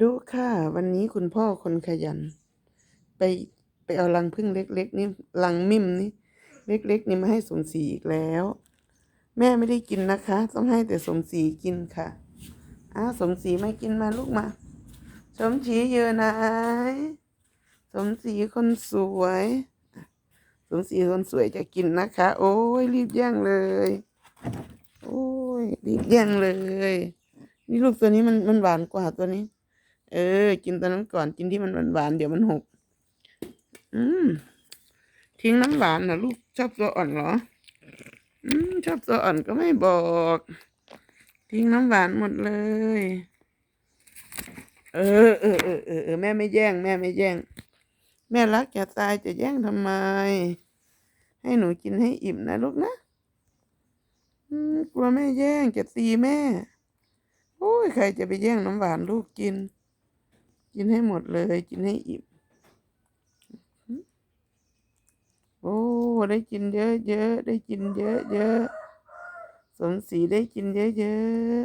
ดูค่ะ วันนี้คุณพ่อคนขยัน ไปไปเอารังพึ่งเล็ก ๆ นี่รังมิ่มนี่เล็ก ๆ นี่มาให้สมศรีอีกแล้ว แม่ไม่ได้กินนะคะ ต้องให้แต่สมศรีกินค่ะอ้าวสมศรีไม่กินมาลูกมา สมศรีเยอะนะสมศรีคนสวย สมศรีคนสวยจะกินนะคะ โอ้ยรีบแย่งเลย โอ้ยรีบแย่งเลย นี่ลูกตัวนี้มันมันหวานกว่าตัวนี้ เออ กินตัวนั้นก่อนกินที่มันหวานๆเดี๋ยวมันหก อืม ทิ้งน้ำหวานนะลูกชอบตัวอ่อนเหรอ อืม ชอบตัวอ่อนก็ไม่บอก ทิ้งน้ำหวานหมดเลย เออเออเออเออเออแม่ไม่แย่ง แม่ไม่แย่ง แม่รักจะตายจะแย่งทำไม ให้หนูกินให้อิ่มนะลูกนะอืมกลัวแม่แย่งจะตีแม่ โอ้ย ใครจะไปแย่งน้ำหวานลูกกิน กินให้หมดเลย กินให้อิ่มโอ้ได้กินเยอะเยอะได้กินเยอะเยอะสมศรีได้กินเยอะเยอะ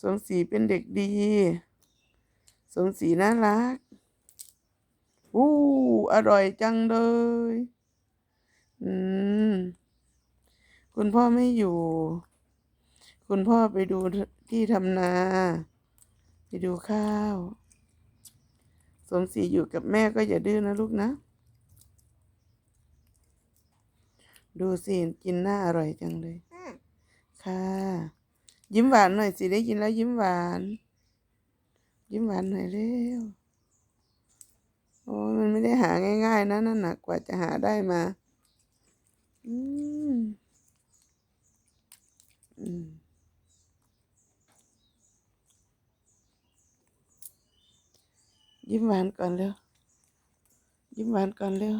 สมศรีเป็นเด็กดี สมศรีน่ารักอู้อร่อยจังเลย อืม คุณพ่อไม่อยู่ คุณพ่อไปดูที่ทำนา ไปดูข้าว สมศรีอยู่กับแม่ก็อย่าดื้อนะลูกนะ ดูสิกินหน้าอร่อยจังเลย ค่ะ ยิ้มหวานหน่อยสิได้กินแล้วยิ้มหวาน ยิ้มหวานหน่อยเร็ว โอ้ยมันไม่ได้หาง่าย ๆนะนั่นหนักกว่าจะหาได้มา อืม ยิ้มหวานก่อนเร็ว ยิ้มหวานก่อนเร็ว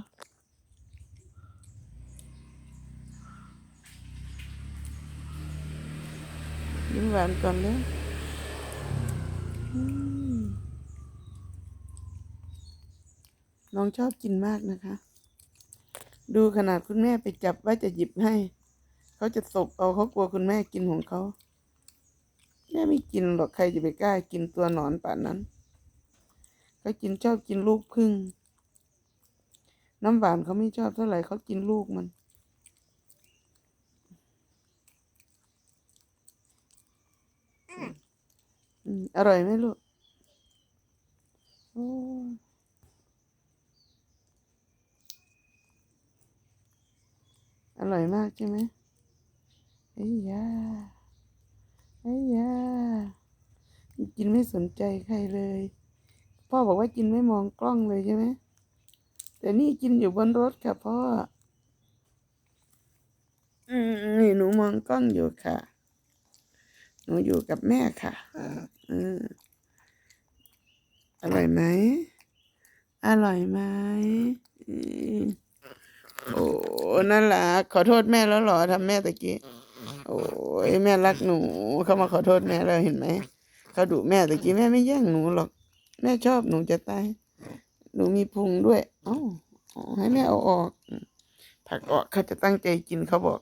ยิ้มหวานก่อนเร็วน้องชอบกินมากนะคะ ดูขนาดคุณแม่ไปจับว่าจะหยิบให้ เขาจะตบเอาเขากลัวคุณแม่กินของเขา แม่ไม่กินหรอกใครจะไปกล้ากินตัวหนอนป่านนั้น เขากินชอบกินลูกพึ่ง น้ำหวานเขาไม่ชอบเท่าไหร่เขากินลูกมัน อืมอร่อยไหมลูกโอ้อร่อยมากใช่ไหมไอ้ยาไอ้ยากินไม่สนใจใครเลย พ่อบอกว่ากินไม่มองกล้องเลยใช่ไหมแต่นี่กินอยู่บนรถค่ะพ่อ อืมนี่หนูมองกล้องอยู่ค่ะ หนูอยู่กับแม่ค่ะอืมอร่อยไหม อร่อยไหมอืมโอ้นั่นล่ะ ขอโทษแม่แล้วเหรอทำแม่ตะกี้โอ้ยแม่รักหนู เขามาขอโทษแม่แล้วเห็นไหมเขาดุแม่ตะกี้แม่ไม่แย่งหนูหรอก แม่ชอบหนูจะตาย หนูมีพุงด้วย เอ้าอ๋อให้แม่เอาออก ผักออกเขาจะตั้งใจกินเขาบอก